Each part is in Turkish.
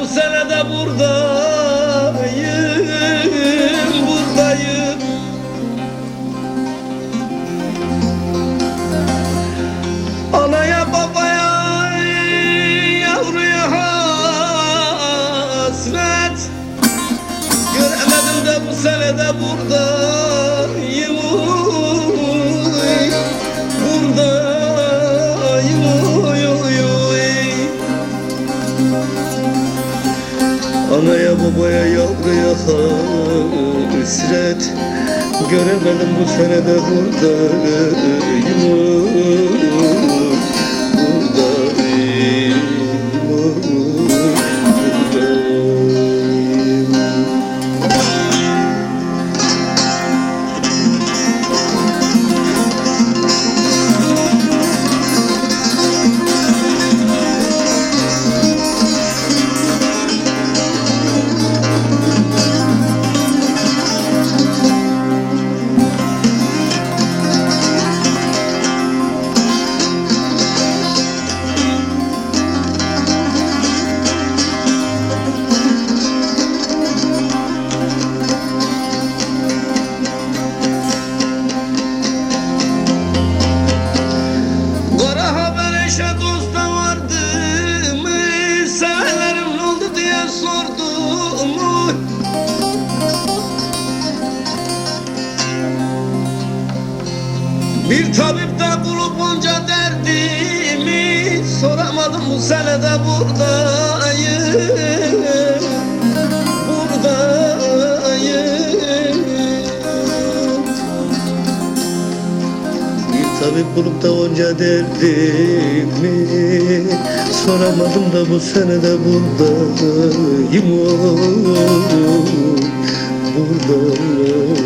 bu sene de buradayım, buradayım. Anaya babaya yavruya hasret Göremedim de bu sene de buradayım Babaya yavruya hasret Göremedim bu sene de buradayım eşe dosta vardı mı? Sevenlerim oldu diye sordu mu? Bir tabipte bulup onca derdimi Soramadım bu sene de buradayım Buradayım tabip bulup da onca derdimi Soramadım da bu sene de buradayım Buradayım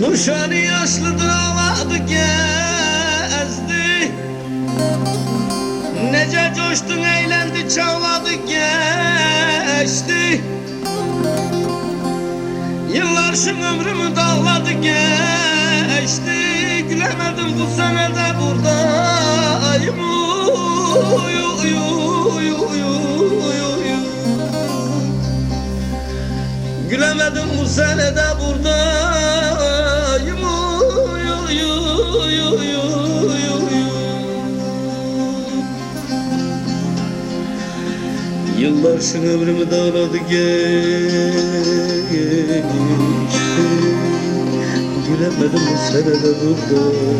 Nuşani yaşlıdır ağladı gezdi. Nece coştun eğlendi çağladı geçti. Yıllar şu ömrümü dağladı geçti. Gülemedim bu sene de buradayım Uy, uy, uy, uy, uy, uy. Gülemedim bu sene de buradayım Yıllar şu ömrümü dağladı geçti Gülemedim bu sene de buradayım